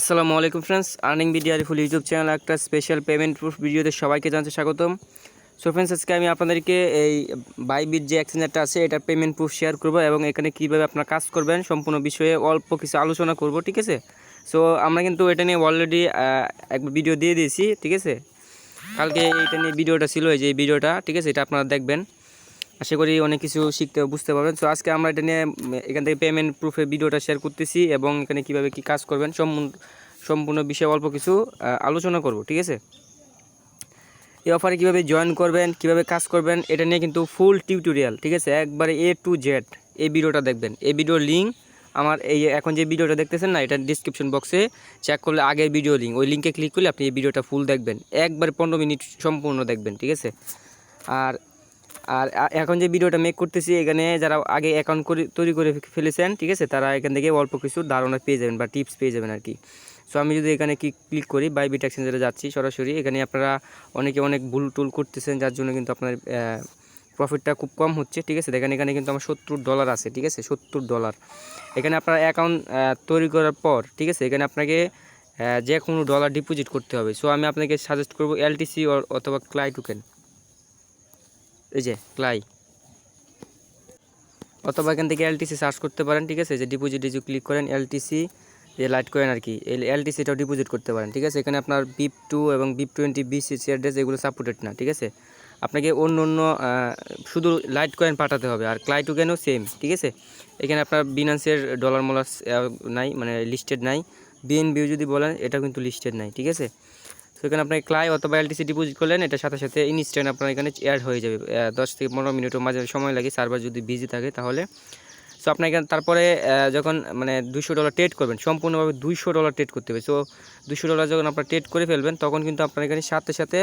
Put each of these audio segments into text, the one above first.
আসসালামু আলাইকুম friends earning video full YouTube channel একটা স্পেশাল পেমেন্ট প্রুফ ভিডিওতে সবাইকে জানতে স্বাগতম। সো ফ্রেন্ডস আজকে আমি আপনাদেরকে এই বাইবিট যে এক্সচেঞ্জারটা আছে, এটার পেমেন্ট প্রুফ শেয়ার করব এবং এখানে কীভাবে আপনারা কাজ করবেন সম্পূর্ণ বিষয়ে অল্প কিছু আলোচনা করব, ঠিক আছে? সো আমরা কিন্তু এটা নিয়ে অলরেডি একবার ভিডিও দিয়ে দিয়েছি, ঠিক আছে? কালকে এটা নিয়ে ভিডিওটা ছিল, এই যে ভিডিওটা ঠিক আছে? এটা আপনারা দেখবেন। আশা করি অনেক কিছু শিখতে বুঝতে পারবেন। সো আজকে আমরা এটা নিয়ে এখান থেকে পেমেন্ট প্রুফের ভিডিওটা শেয়ার করতেছি এবং এখানে কীভাবে কি কাজ করবেন সম্পূর্ণ বিষয়ে অল্প কিছু আলোচনা করব, ঠিক আছে? এই অফারে কীভাবে জয়েন করবেন, কীভাবে কাজ করবেন, এটা নিয়ে কিন্তু ফুল টিউটোরিয়াল ঠিক আছে? একবারে এ টু জেড এই ভিডিওটা দেখবেন। এই ভিডিওর লিঙ্ক আমার এই এখন যে ভিডিওটা দেখতেছেন না, এটা ডিসক্রিপশন বক্সে চেক করলে আগের ভিডিও লিঙ্ক ওই লিঙ্কে ক্লিক করলে আপনি এই ভিডিওটা ফুল দেখবেন। একবারে পনেরো মিনিট সম্পূর্ণ দেখবেন, ঠিক আছে? আর আর এখন যে ভিডিওটা মেক করতেছি, এখানে যারা আগে অ্যাকাউন্ট করে, তৈরি করে ফেলেছেন, ঠিক আছে, তারা এখান থেকে অল্প কিছু ধারণা পেয়ে যাবেন বা টিপস পেয়ে যাবেন আর কি সো আমি যদি এখানে কি ক্লিক করি বাই বিট এক্সচেঞ্জারে যাচ্ছি সরাসরি, এখানে আপনারা অনেকে অনেক ভুল টুল করতেছেন, যার জন্য কিন্তু আপনার প্রফিটটা খুব কম হচ্ছে, ঠিক আছে। দেখেন, এখানে কিন্তু আমার সত্তর ডলার আছে, ঠিক আছে, সত্তর ডলার এখানে আপনার অ্যাকাউন্ট তৈরি করার পর, ঠিক আছে, এখানে আপনাকে যে কোনো ডলার ডিপোজিট করতে হবে। সো আমি আপনাকে সাজেস্ট করব এলটিসি অথবা ক্লাই টোকেন এই যে, ক্লাই। অথবা এখান থেকে এলটিসি সার্চ করতে পারেন, ঠিক আছে? যে ডিপোজিট যে ক্লিক করেন এলটিসি যে লাইট কয়েন আর কি। এলটিসিটাও ডিপোজিট করতে পারেন, ঠিক আছে? এখানে আপনার বিপ টু এবং বিপ টোয়েন্টি বিসিসি অ্যাড্রেস এগুলো সাপোর্টেড না, ঠিক আছে? আপনাকে অন্য অন্য শুধু লাইট কয়েন পাঠাতে হবে, আর ক্লাই টু টোকেনও সেম ঠিক আছে? এখানে আপনার বিনান্সের ডলার মোলার নাই মানে লিস্টেড নাই। বিএনবিও যদি বলেন, এটা কিন্তু লিস্টেড নাই, ঠিক আছে? তো এখানে আপনার ক্লাই অথবা এলটিসি ডিপোজিট করলেন, এটার সাথে সাথে ইনস্ট্যান্ট আপনার এখানে অ্যাড হয়ে যাবে দশ থেকে পনেরো মিনিটের মাঝে সময় লাগে সার্ভার যদি বিজি থাকে তাহলে। সো আপনার এখানে তারপরে যখন মানে দুশো ডলার ট্রেড করবেন, সম্পূর্ণভাবে দুইশো ডলার ট্রেড করতে হবে। সো দুশো ডলার যখন আপনার ট্রেড করে ফেলবেন, তখন কিন্তু আপনার এখানে সাথে সাথে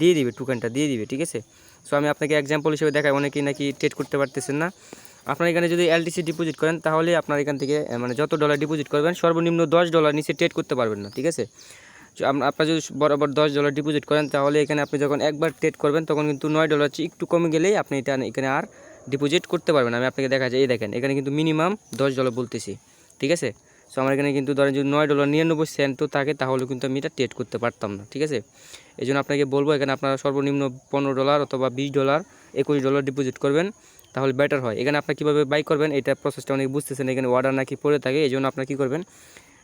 দিয়ে দিবে টোকেনটা দিয়ে দিবে, ঠিক আছে? সো আমি আপনাকে এক্সাম্পল হিসেবে দেখাই, অনেকেই নাকি ট্রেড করতে পারতেছেন না। আপনার এখানে যদি এলটিসি ডিপোজিট করেন, তাহলে আপনার এখান থেকে মানে যত ডলার ডিপোজিট করবেন, সর্বনিম্ন দশ ডলার নিচে ট্রেড করতে পারবেন না, ঠিক আছে? আপনার যদি বরাবর দশ ডলার ডিপোজিট করেন, তাহলে এখানে আপনি যখন একবার ট্রেড করবেন, তখন কিন্তু নয় ডলার একটু কমে গেলেই আপনি এটা এখানে আর ডিপোজিট করতে পারবেন। আমি আপনাকে দেখা যায়, এই দেখেন, এখানে কিন্তু মিনিমাম দশ ডলার বলতেছি, ঠিক আছে? সো আমার এখানে কিন্তু ধরেন যদি নয় ডলার নিরানব্বই সেন্টও থাকে, তাহলে কিন্তু আমি এটা ট্রেড করতে পারতাম না, ঠিক আছে? এই জন্য আপনাকে বলব, এখানে আপনারা সর্বনিম্ন পনেরো ডলার অথবা বিশ ডলার একুশ ডলার ডিপোজিট করবেন, তাহলে বেটার হয়। এখানে আপনার কীভাবে বাই করবেন, এটা প্রসেসটা অনেক বুঝতেছেন, এখানে অর্ডার নাকি পড়ে থাকে এই জন্য আপনার কী করবেন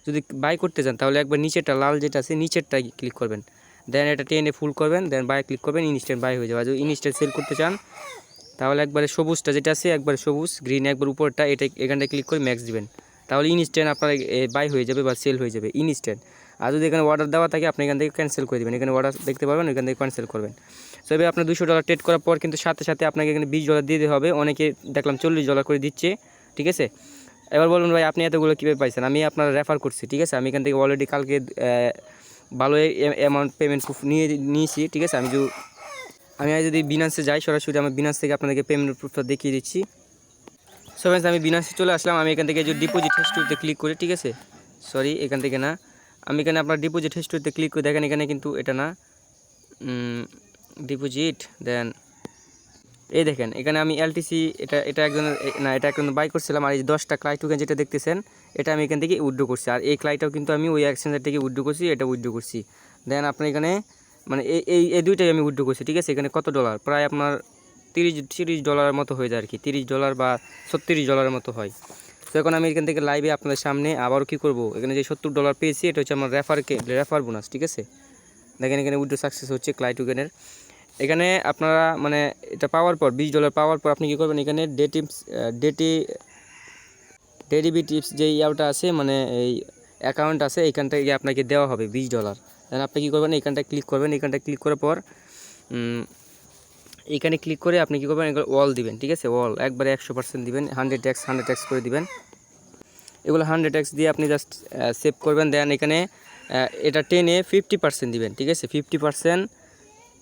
যদি বাই করতে চান, তাহলে একবার নিচেরটা লাল যেটা আছে নিচেরটাই ক্লিক করবেন। দেন এটা টেনে ফুল করবেন দেন বাই ক্লিক করবেন ইনস্ট্যান্ট বাই হয়ে যাবে। আর যদি ইনস্ট্যান্ট সেল করতে চান, তাহলে একবারে সবুজটা যেটা আছে, একবার সবুজ গ্রিন একবার উপরটা, এটা এখানটায় ক্লিক করে ম্যাক্স দিবেন। তাহলে ইনস্ট্যান্ট আপনার বাই হয়ে যাবে বা সেল হয়ে যাবে ইনস্ট্যান্ট আর যদি এখানে অর্ডার দেওয়া থাকে, আপনি এখান থেকে ক্যান্সেল করে দেবেন। এখানে অর্ডার দেখতে পাবেন এখান থেকে ক্যান্সেল করবেন। সো এবার আপনার দুশো ডলার ট্রেড করার পর কিন্তু সাথে সাথে আপনাকে এখানে বিশ ডলার দিতে হবে। অনেকে দেখলাম চল্লিশ ডলার করে দিচ্ছে, ঠিক আছে? এবার বলুন ভাই, আপনি এতগুলো কীভাবে পাইছেন? আমি আপনার রেফার করছি, ঠিক আছে? আমি এখান থেকে অলরেডি কালকে ভালো অ্যামাউন্ট পেমেন্ট প্রুফ নিয়ে, নিয়েছি, ঠিক আছে? আমি যদি আমি যদি বিনান্সে যাই, সরাসরি আমার বিনান্স থেকে আপনাদেরকে পেমেন্ট প্রুফটা দেখিয়ে দিচ্ছি। সো ফ্রেন্ডস আমি বিনান্সে চলে আসলাম। আমি এখান থেকে যে ডিপোজিট হিস্ট্রিতে ক্লিক করি, ঠিক আছে? সরি এখান থেকে না। আমি এখানে আপনার ডিপোজিট হিস্ট্রিতে ক্লিক করে। দেখেন, এখানে কিন্তু এটা না ডিপোজিট দেন এই দেখেন, এখানে আমি এলটিসি এটা এটা একজনের এ- না, এটা একজন বাই করছিলাম, আর এই দশটা ক্লাই টোকেন যেটা দেখতেছেন, এটা আমি এখান থেকে উইড্রো করছি। আর এই ক্লাইটাও কিন্তু আমি ওই এক্সচেঞ্জার থেকে উইড্রো করছি, এটা উইড্রো করছি। দেন আপনার এখানে মানে এই এই এই দুইটাই আমি উইড্রো করছি, ঠিক আছে? এখানে কত ডলার প্রায় আপনার তিরিশ তিরিশ ডলারের মতো হয়ে যায় আর কি তিরিশ ডলার বা ছত্রিশ ডলারের মতো হয়। তো এখন আমি এখান থেকে লাইভে আপনাদের সামনে আবারও কী করব? এখানে যে সত্তর ডলার পেয়েছি, এটা হচ্ছে আমার রেফারকে রেফার বোনাস ঠিক আছে? দেখেন এখানে উইড্রো সাকসেস হচ্ছে ক্লাই টোকেনের এখানে আপনারা মানে এটা পাওয়ার পর, বিশ ডলার পাওয়ার পর আপনি কী করবেন? এখানে ডে টিপস ডেটি ডেডিবি টিপস যে ইয়াটা আছে মানে এই অ্যাকাউন্ট আছে এইখান থেকে আপনাকে দেওয়া হবে বিশ ডলার দেন আপনি কী করবেন? এইখানটা ক্লিক করবেন। এইখানটা ক্লিক করার পর এখানে ক্লিক করে আপনি কী করবেন? এগুলো ওয়াল দিবেন, ঠিক আছে? ওয়াল একবারে একশো পার্সেন্ট দিবেন হান্ড্রেড এক্স হান্ড্রেড এক্স করে দিবেন। এগুলো হান্ড্রেড এক্স দিয়ে আপনি জাস্ট সেভ করবেন। দেন এখানে এটা টেনে ফিফটি পার্সেন্ট দিবেন, ঠিক আছে? ফিফটি পার্সেন্ট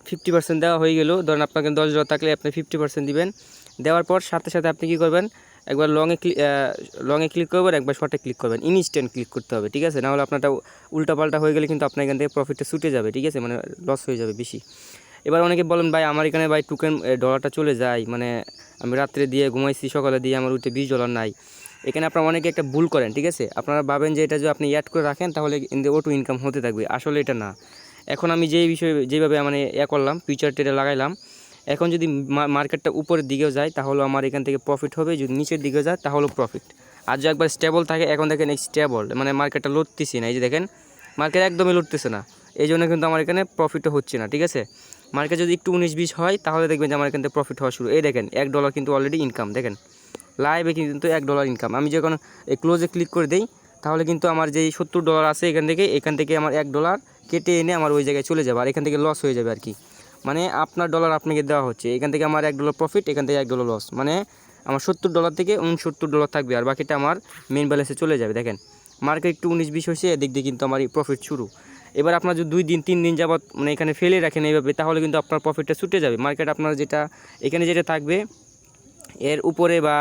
ফিফটি পার্সেন্ট দেওয়া হয়ে গেল। ধরেন আপনাকে দশ ডলার থাকলে আপনি ফিফটি পার্সেন্ট দিবেন। দেওয়ার পর সাথে সাথে আপনি কী করবেন? একবার লংয়ে ক্লিক লংয়ে ক্লিক করবেন, একবার শর্টে ক্লিক করবেন। ইনস্ট্যান্ট ক্লিক করতে হবে, ঠিক আছে? নাহলে আপনারটা উল্টাপাল্টা হয়ে গেলে কিন্তু আপনার এখান থেকে প্রফিটটা ছুটে যাবে, ঠিক আছে? মানে লস হয়ে যাবে বেশি। এবার অনেকে বলেন, ভাই, আমার এখানে ভাই টুকেন ডলারটা চলে যায়। মানে আমি রাত্রে দিয়ে ঘুমাইছি, সকালে দিয়ে আমার উঠে বিশ ডলার নাই। এখানে আপনারা অনেকে একটা ভুল করেন, ঠিক আছে? আপনারা ভাবেন যে এটা যদি আপনি অ্যাড করে রাখেন, তাহলে অটো ইনকাম হতে থাকবে। আসলে এটা না। এখন আমি যেই বিষয়ে, যেভাবে মানে ইয়ে করলাম ফিউচার ট্রেডে লাগাইলাম, এখন যদি মার্কেটটা উপরের দিকেও যায়, তাহলে আমার এখান থেকে প্রফিট হবে, যদি নিচের দিকে যায় তাহলেও প্রফিট আর যদি একবার স্টেবল থাকে, এখন দেখেন স্টেবল মানে মার্কেটটা লড়তেছি না, এই যে দেখেন মার্কেট একদমই লড়তেছে না। এই জন্য কিন্তু আমার এখানে প্রফিটও হচ্ছে না, ঠিক আছে? মার্কেট যদি একটু উনিশ বিশ হয়, তাহলে দেখবেন যে আমার এখান থেকে প্রফিট হওয়া শুরু। এই দেখেন, এক ডলার কিন্তু অলরেডি ইনকাম দেখেন? লাইভে কিন্তু এক ডলার ইনকাম আমি যখন ক্লোজে ক্লিক করে দিই তাহলে কিন্তু আমার যেই সত্তর ডলার আছে এখান থেকে এখান থেকে আমার এক ডলার কেটে এনে আমার ওই জায়গায় চলে যাবে, আর এখান থেকে লস হয়ে যাবে আর কি মানে আপনার ডলার আপনাকে দেওয়া হচ্ছে, এখান থেকে আমার এক ডলার প্রফিট এখান থেকে এক ডলার লস মানে আমার সত্তর ডলার থেকে উনসত্তর ডলার থাকবে, আর বাকিটা আমার মেন ব্যালেন্সে চলে যাবে, দেখেন। মার্কেট একটু উনিশ বিশ হয়েছে, এদিক দিয়ে কিন্তু আমার প্রফিট শুরু। এবার আপনার যদি দুই দিন, তিন দিন যাবৎ মানে এখানে ফেলে রাখেন এইভাবে, তাহলে কিন্তু আপনার প্রফিটটা ছুটে যাবে। মার্কেট আপনার যেটা, এখানে যেটা থাকবে, এর উপরে বা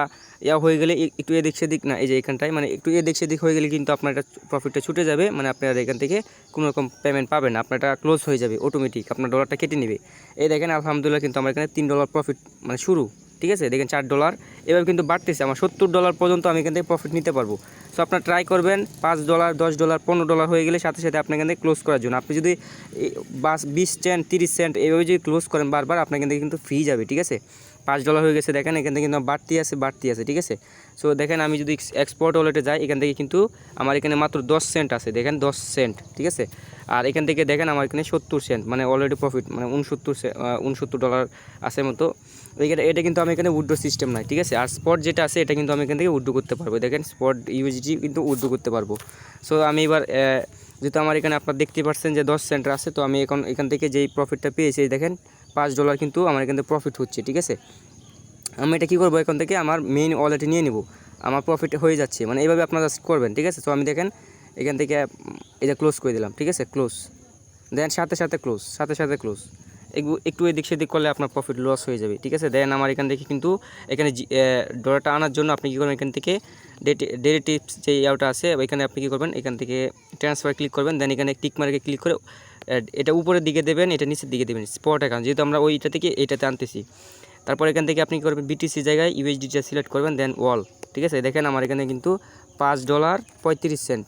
ইয়া হয়ে গেলে একটু এদিক সেদিক না, এই যে এখানটায় মানে একটু এদিক সেদিক হয়ে গেলে কিন্তু আপনার এটা প্রফিটটা ছুটে যাবে মানে আপনার এখান থেকে কোনো রকম পেমেন্ট পাবেন না আপনার এটা ক্লোজ হয়ে যাবে অটোমেটিক আপনার ডলারটা কেটে নেবে। এই দেখেন, আলহামদুলিল্লাহ কিন্তু আমার এখানে তিন ডলার প্রফিট মানে শুরু, ঠিক আছে? দেখেন চার ডলার এভাবে কিন্তু বাড়তেছে, আমার সত্তর ডলার পর্যন্ত আমি এখান থেকে প্রফিট নিতে পারব। সো আপনার ট্রাই করবেন, পাঁচ ডলার দশ ডলার পনেরো ডলার হয়ে গেলে সাথে সাথে আপনার এখান থেকে ক্লোজ করার জন্য। আপনি যদি বাস বিশ সেন্ট তিরিশ সেন্ট এইভাবে যদি ক্লোজ করেন বারবার, আপনার এখান থেকে কিন্তু ফ্রি যাবে, ঠিক আছে? পাঁচ ডলার হয়ে গেছে, দেখেন এখান থেকে কিন্তু বাড়তি আছে বাড়তি আছে, ঠিক আছে? সো দেখেন আমি যদি এক্সপোর্ট ওয়ালেটে যাই, এখান থেকে কিন্তু আমার এখানে মাত্র দশ সেন্ট আছে, দেখেন দশ সেন্ট ঠিক আছে? আর এখান থেকে দেখেন আমার এখানে সত্তর সেন্ট মানে অলরেডি প্রফিট মানে উনসত্তর উনসত্তর ডলার আছে মতো। এখানে, এটা কিন্তু আমি এখানে উড্রো সিস্টেম নাই, ঠিক আছে? আর স্পট যেটা আছে, এটা কিন্তু আমি এখান থেকে উড্রো করতে পারব। দেখেন স্পট ইউএসডি কিন্তু উড্রো করতে পারব। সো আমি এবার যেহেতু আমার এখানে আপনারা দেখতে পাচ্ছেন যে দশ সেন্টার আছে, তো আমি এখন এখান থেকে যেই প্রফিটটা পেয়েছি দেখেন, পাঁচ ডলার কিন্তু আমার এখান থেকে প্রফিট হচ্ছে, ঠিক আছে? আমি এটা কী করব? এখান থেকে আমার মেইন ওয়ালেটে নিয়ে নিব। আমার প্রফিট হয়ে যাচ্ছে মানে এইভাবে আপনারা করবেন, ঠিক আছে? তো আমি দেখেন, এখান থেকে এটা ক্লোজ করে দিলাম, ঠিক আছে? ক্লোজ দেন সাথে সাথে ক্লোজ সাথে সাথে ক্লোজ একটু এদিক সেদিক করলে আপনার প্রফিট লস হয়ে যাবে, ঠিক আছে? দেন আমার এখান থেকে কিন্তু এখানে ডলারটা আনার জন্য আপনি কী করবেন? এখান থেকে ডেলি টিপস যে ইয়াওটা আছে, ওইখানে আপনি কী করবেন? এখান থেকে ট্রান্সফার ক্লিক করবেন দেন এখানে টিক মার্কে ক্লিক করে এটা উপরের দিকে দেবেন, এটা নিচের দিকে দেবেন স্পট অ্যাকাউন্ট যেহেতু আমরা ওইটা থেকে এইটাতে আনতেছি। তারপর এখান থেকে আপনি কী করবেন? বিটিসি জায়গায় ইউএসডিটা সিলেক্ট করবেন দেন ওয়াল ঠিক আছে? দেখেন আমার এখানে কিন্তু পাঁচ ডলার পঁয়ত্রিশ সেন্ট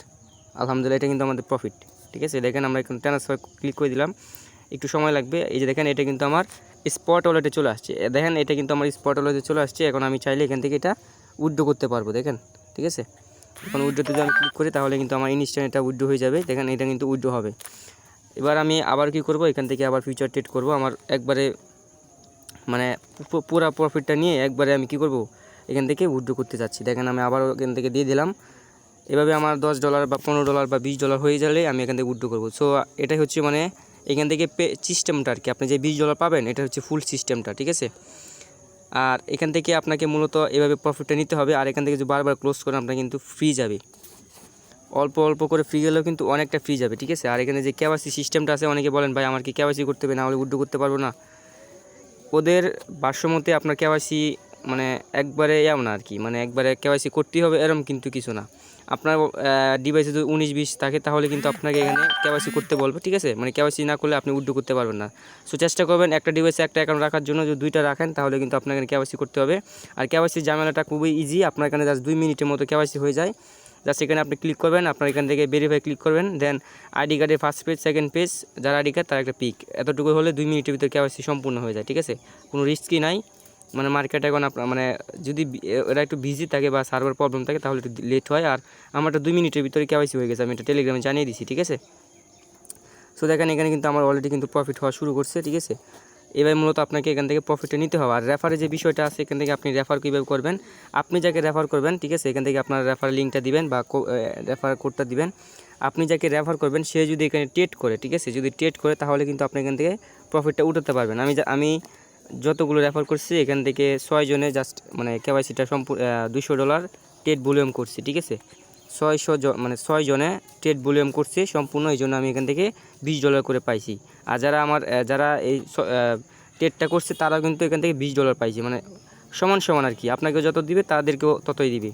আলহামদুলিল্লাহ এটা কিন্তু আমাদের প্রফিট ঠিক আছে? দেখেন আমরা এখানে ট্রান্সফার ক্লিক করে দিলাম। একটু সময় লাগবে। এই যে দেখেন, এটা কিন্তু আমার স্পট ওয়ালেটে চলে আসছে। দেখেন, এটা কিন্তু আমার স্পট ওয়ালেটে চলে আসছে। এখন আমি চাইলে এখান থেকে এটা উইড্রো করতে পারব, দেখেন। ঠিক আছে? এখন উইড্রোতে যদি আমি ক্লিক করি, তাহলে কিন্তু আমার ইনস্ট্যান্ট এটা উইড্রো হয়ে যাবে। দেখেন, এটা কিন্তু উইড্রো হবে। এবার আমি আবার কি করব? এখান থেকে আবার ফিউচার ট্রেড করব। আমার একবারে মানে পুরা প্রফিটটা নিয়ে একবারে আমি কি করব? এখান থেকে উইড্রো করতে চাচ্ছি দেখেন, আমি আবার এখান থেকে দিয়ে দিলাম। এভাবে আমার দশ ডলার বা পনেরো ডলার বা বিশ ডলার হয়ে গেলে আমি এখান থেকে উইড্রো করব। সো এটাই হচ্ছে মানে এখান থেকে পে সিস্টেমটা আর কি, আপনি যে বিশ ডলার পাবেন, এটা হচ্ছে ফুল সিস্টেমটা ঠিক আছে? আর এখান থেকে আপনাকে মূলত এভাবে প্রফিটটা নিতে হবে, আর এখান থেকে যদি বারবার ক্লোজ করেন, আপনার কিন্তু ফ্রি যাবে। অল্প অল্প করে ফ্রি গেলেও কিন্তু অনেকটা ফ্রি যাবে, ঠিক আছে? আর এখানে যে কেওয়াইসি সিস্টেমটা আছে, অনেকে বলেন, ভাই, আমার কি কেওয়াইসি করতে হবে? না হলে উইড্রো করতে পারব না। ওদের ভাষ্যমতে আপনার কেওয়াইসি মানে একবারে এমন আর কি মানে একবারে কেওয়াইসি করতেই হবে এরম কিন্তু কিছু না। আপনার ডিভাইসে যদি উনিশ বিশ থাকে তাহলে কিন্তু আপনাকে এখানে কেওয়াইসি করতে বলবে, ঠিক আছে? মানে কেওয়াইসি না করলে আপনি উইড্রো করতে পারবেন না। সো চেষ্টা করবেন একটা ডিভাইসে একটা অ্যাকাউন্ট রাখার জন্য, যদি দুইটা রাখেন তাহলে কিন্তু আপনাকে কেওয়াইসি করতে হবে। আর কেওয়াইসি ঝামেলাটা খুবই ইজি আপনার এখানে জাস্ট দুই মিনিটের মতো কেওয়াইসি হয়ে যায়। জাস্ট এখানে আপনি ক্লিক করবেন, আপনার এখান থেকে ভেরিফাই ক্লিক করবেন দেন আইডি কার্ডের ফার্স্ট পেজ সেকেন্ড পেজ যার আইডি কার্ড তার একটা পিক এতটুকু হলে দুই মিনিটের ভিতরে কেওয়াইসি সম্পূর্ণ হয়ে যায়, ঠিক আছে? কোনো রিস্কই নাই। মানে মার্কেট এখন আপনার মানে যদি ওরা একটু বিজি থাকে বা সার্ভার প্রবলেম থাকে, তাহলে একটু লেট হয়। আর আমারটা দুই মিনিটের ভিতরে কেওয়াইসি হয়ে গেছে, আমি এটা টেলিগ্রামে জানিয়ে দিছি, ঠিক আছে? সো দেখেন, এখানে কিন্তু আমার অলরেডি কিন্তু প্রফিট হওয়া শুরু করছে, ঠিক আছে? এবার মূলত আপনাকে এখান থেকে প্রফিটটা নিতে হবে। আর রেফারে যে বিষয়টা আছে, এখান থেকে আপনি রেফার কীভাবে করবেন? আপনি যাকে রেফার করবেন, ঠিক আছে? এখান থেকে আপনার রেফার লিঙ্কটা দিবেন বা রেফার কোডটা দিবেন। আপনি যাকে রেফার করবেন, সে যদি এখানে টেট করে, ঠিক আছে? যদি টেট করে, তাহলে কিন্তু আপনি এখান থেকে প্রফিটটা উঠাতে পারবেন। আমি আমি যতগুলো রেফার করছি, এখান থেকে ছয় জনে জাস্ট মানে কেওয়াইসিটা সম্পূর্ণ দুশো ডলার টেট ভলিউম করছি, ঠিক আছে? ছয়শো মানে ছয় জনে টেট ভলিউম করছে, সম্পূর্ণ এই জন্য আমি এখান থেকে বিশ ডলার করে পাইছি। আর যারা আমার যারা এই টেটটা করছে, তারাও কিন্তু এখান থেকে বিশ ডলার পাইছে মানে সমান সমান আর কি। আপনাকে যত দিবে, তাদেরকেও ততই দিবে।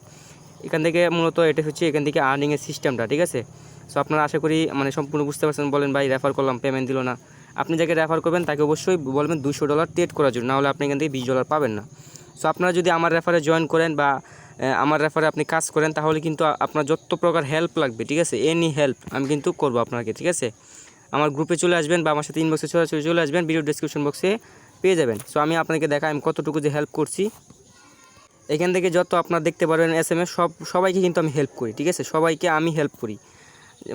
এখান থেকে মূলত এটা হচ্ছে এখান থেকে আর্নিংয়ের সিস্টেমটা ঠিক আছে? সো আপনারা আশা করি মানে সম্পূর্ণ বুঝতে পারছেন, বলেন ভাই রেফার করলাম পেমেন্ট দিল না। আপনি যাকে রেফার করবেন তাকে অবশ্যই বলবেন দুশো ডলার টেট করার জন্য, নাহলে আপনি এখান থেকে বিশ ডলার পাবেন না। সো আপনারা যদি আমার রেফারে জয়েন করেন বা আমার রেফারে আপনি কাজ করেন, তাহলে কিন্তু আপনার যত প্রকার হেল্প লাগবে, ঠিক আছে? এনি হেল্প আমি কিন্তু করব আপনাকে, ঠিক আছে? আমার গ্রুপে চলে আসবেন বা আমার সাথে ইনবক্সে সরাসরি চলে আসবেন ভিডিও ডিসক্রিপশন বক্সে পেয়ে যাবেন। সো আমি আপনাকে দেখাই, আমি কতটুকু যে হেল্প করছি। এখান থেকে যত আপনার দেখতে পারবেন এস এম সব, সবাইকে কিন্তু আমি হেল্প করি, ঠিক আছে? সবাইকে আমি হেল্প করি।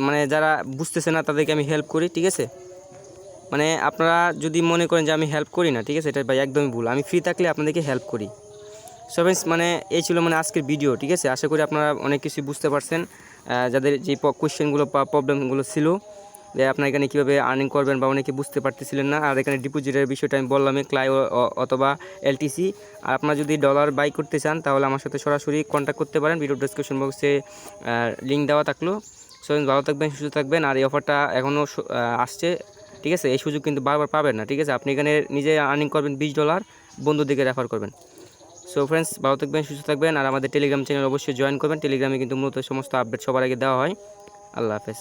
মানে যারা বুঝতেছে না, তাদেরকে আমি হেল্প করি, ঠিক আছে? মানে আপনারা যদি মনে করেন যে আমি হেল্প করি না, ঠিক আছে? এটা ভাই একদমই ভুল। আমি ফ্রি থাকলে আপনাদেরকে হেল্প করি। সো ফ্রেন্ডস মানে এই ছিল মানে আজকের ভিডিও ঠিক আছে? আশা করি আপনারা অনেক কিছু বুঝতে পারছেন। যাদের যে কোয়েশ্চেনগুলো বা প্রবলেমগুলো ছিল, যে আপনার এখানে কীভাবে আর্নিং করবেন বা অনেকে বুঝতে পারতেছিলেন না, আর এখানে ডিপোজিটের বিষয়টা আমি বললাম ক্লাই অথবা এলটিসি আর আপনারা যদি ডলার বাই করতে চান, তাহলে আমার সাথে সরাসরি কন্ট্যাক্ট করতে পারেন। ভিডিও ডিসক্রিপশন বক্সে লিঙ্ক দেওয়া থাকল। সো ভালো থাকবেন, সুস্থ থাকবেন। আর এই অফারটা এখনও আসছে। ঠিক আছে? এই সুযোগ কিন্তু বারবার পাবেন না, ঠিক আছে? আপনি এখানে নিজে আর্নিং করবেন বিশ ডলার বন্ধুর দিকে রেফার করবেন। সো ফ্রেন্ডস ভালো থাকবেন, সুস্থ থাকবেন, আর আমাদের টেলিগ্রাম চ্যানেল অবশ্যই জয়েন করবেন। টেলিগ্রামে কিন্তু মূলত সমস্ত আপডেট সবার আগে দেওয়া হয়। আল্লাহ হাফেজ।